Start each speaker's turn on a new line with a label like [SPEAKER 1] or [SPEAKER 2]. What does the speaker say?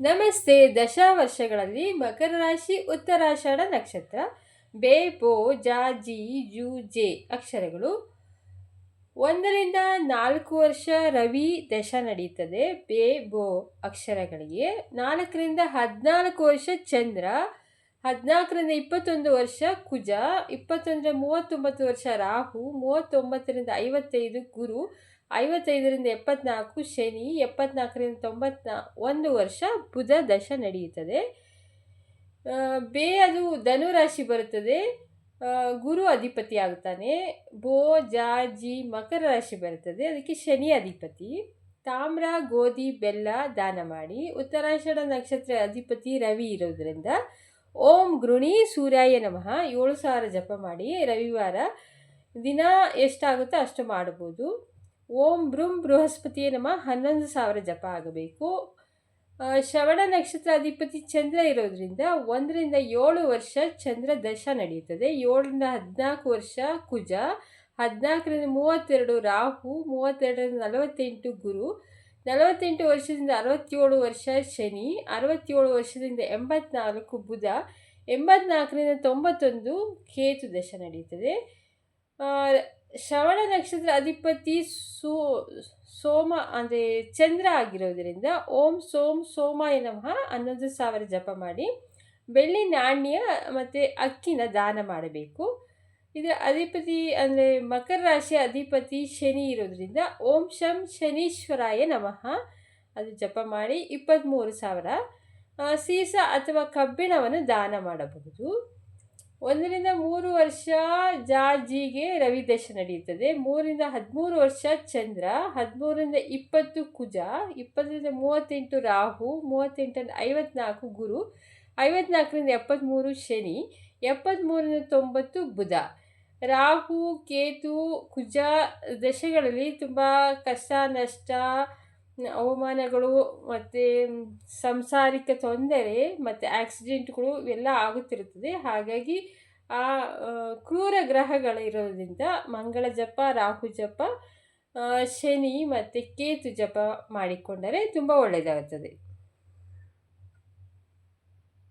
[SPEAKER 1] ನಮಸ್ತೆ. ದಶಾವರ್ಷಗಳಲ್ಲಿ ಮಕರ ರಾಶಿ, ಉತ್ತರಾಷಾಢ ನಕ್ಷತ್ರ ಬೇ ಬೋ ಜಾ ಜಿ ಯು ಜೆ ಅಕ್ಷರಗಳು ಒಂದರಿಂದ ನಾಲ್ಕು ವರ್ಷ ರವಿ ದಶ ನಡೀತದೆ. ಬೇ ಬೋ ಅಕ್ಷರಗಳಿಗೆ ನಾಲ್ಕರಿಂದ ಹದಿನಾಲ್ಕು ವರ್ಷ ಚಂದ್ರ ಹದಿನಾಲ್ಕರಿಂದ ಇಪ್ಪತ್ತೊಂದು ವರ್ಷ ಕುಜ ಇಪ್ಪತ್ತೊಂದರ ಮೂವತ್ತೊಂಬತ್ತು ವರ್ಷ ರಾಹು, ಮೂವತ್ತೊಂಬತ್ತರಿಂದ ಐವತ್ತೈದು ಗುರು, ಐವತ್ತೈದರಿಂದ ಎಪ್ಪತ್ನಾಲ್ಕು ಶನಿ, ಎಪ್ಪತ್ನಾಲ್ಕರಿಂದ ತೊಂಬತ್ನಾ, ಒಂದು ವರ್ಷ ಬುಧ ದಶ ನಡೆಯುತ್ತದೆ. ಬೇ ಅದು ಧನುರಾಶಿ ಬರುತ್ತದೆ. ಗುರು ಅಧಿಪತಿ ಆಗುತ್ತಾನೆ ಬೋ, ಜಾ, ಜಿ ಮಕರ ರಾಶಿ ಬರುತ್ತದೆ. ಅದಕ್ಕೆ ಶನಿ ಅಧಿಪತಿ. ತಾಮ್ರ, ಗೋಧಿ, ಬೆಲ್ಲ ದಾನ ಮಾಡಿ. ಉತ್ತರಾಷಾಢ ನಕ್ಷತ್ರ ಅಧಿಪತಿ ರವಿ ಇರೋದ್ರಿಂದ ಓಂ ಗೃಣಿ ಸೂರ್ಯಾಯ ನಮಃ. ಏಳು ಸಾವಿರ ಜಪ ಮಾಡಿ ರವಿವಾರ ದಿನ ಎಷ್ಟಾಗುತ್ತೋ ಅಷ್ಟು ಮಾಡ್ಬೋದು ಓಂ ಬೃಂ ಬೃಹಸ್ಪತಿಯ ನಮ. ಹನ್ನೊಂದು ಸಾವಿರ ಜಪ ಆಗಬೇಕು. ಶ್ರವಣ ನಕ್ಷತ್ರ ಅಧಿಪತಿ ಚಂದ್ರ ಇರೋದ್ರಿಂದ ಒಂದರಿಂದ ಏಳು ವರ್ಷ ಚಂದ್ರ ದಶ ನಡೆಯುತ್ತದೆ. ಏಳರಿಂದ ಹದಿನಾಲ್ಕು ವರ್ಷ ಕುಜ, ಹದಿನಾಲ್ಕರಿಂದ ಮೂವತ್ತೆರಡು ರಾಹು, ಮೂವತ್ತೆರಡರಿಂದ ನಲವತ್ತೆಂಟು ಗುರು ನಲವತ್ತೆಂಟು ವರ್ಷದಿಂದ ಅರವತ್ತೇಳು ವರ್ಷ ಶನಿ, ಅರವತ್ತೇಳು ವರ್ಷದಿಂದ ಎಂಬತ್ನಾಲ್ಕು ಬುಧ, ಎಂಬತ್ನಾಲ್ಕರಿಂದ ತೊಂಬತ್ತೊಂದು ಕೇತು ದಶ ನಡೆಯುತ್ತದೆ. ಶ್ರವಣ ನಕ್ಷತ್ರ ಅಧಿಪತಿ ಸೋ, ಸೋಮ ಅಂದರೆ ಚಂದ್ರ ಆಗಿರೋದರಿಂದ ಓಂ ಸೋಮ್ ಸೋಮಾಯ ನಮಃ ಹನ್ನೊಂದು ಸಾವಿರ ಜಪ ಮಾಡಿ. ಬೆಳ್ಳಿ ನಾಣ್ಯ ಮತ್ತು ಅಕ್ಕಿನ ದಾನ ಮಾಡಬೇಕು. ಇದರ ಅಧಿಪತಿ ಅಂದರೆ ಮಕರ ರಾಶಿಯ ಅಧಿಪತಿ ಶನಿ ಇರೋದ್ರಿಂದ ಓಂ ಶಂ ಶನೀಶ್ವರಾಯ ನಮಃ. ಅದು ಜಪ ಮಾಡಿ ಇಪ್ಪತ್ತ್ಮೂರು ಸಾವಿರ. ಸೀಸ ಅಥವಾ ಕಬ್ಬಿಣವನ್ನು ದಾನ ಮಾಡಬಹುದು. ಒಂದರಿಂದ ಮೂರು ವರ್ಷ ಜಾಜಿಗೆ ರವಿ ದಶ ನಡೆಯುತ್ತದೆ. ಮೂರಿಂದ ಹದಿಮೂರು ವರ್ಷ ಚಂದ್ರ. ಹದಿಮೂರಿಂದ ಇಪ್ಪತ್ತು ಕುಜ. ಇಪ್ಪತ್ತರಿಂದ ಮೂವತ್ತೆಂಟು ರಾಹು. ಮೂವತ್ತೆಂಟರಿಂದ ಐವತ್ನಾಲ್ಕು ಗುರು. ಐವತ್ನಾಲ್ಕರಿಂದ ಎಪ್ಪತ್ತ್ಮೂರು ಶನಿ. ಎಪ್ಪತ್ತ್ಮೂರರಿಂದ ತೊಂಬತ್ತು ಬುಧ. ರಾಹು, ಕೇತು, ಕುಜ ದಶೆಗಳಲ್ಲಿ ತುಂಬ ಕಷ್ಟ, ನಷ್ಟ, ಅವಮಾನಗಳು ಮತ್ತು ಸಂಸಾರಿಕ ತೊಂದರೆ ಮತ್ತು ಆಕ್ಸಿಡೆಂಟ್ಗಳು ಇವೆಲ್ಲ ಆಗುತ್ತಿರುತ್ತದೆ. ಹಾಗಾಗಿ ಆ ಕ್ರೂರ ಗ್ರಹಗಳಿರೋದ್ರಿಂದ ಮಂಗಳ ಜಪ, ರಾಹು ಜಪ ಶನಿ ಮತ್ತು ಕೇತು ಜಪ ಮಾಡಿಕೊಂಡರೆ ತುಂಬ ಒಳ್ಳೆಯದಾಗುತ್ತದೆ.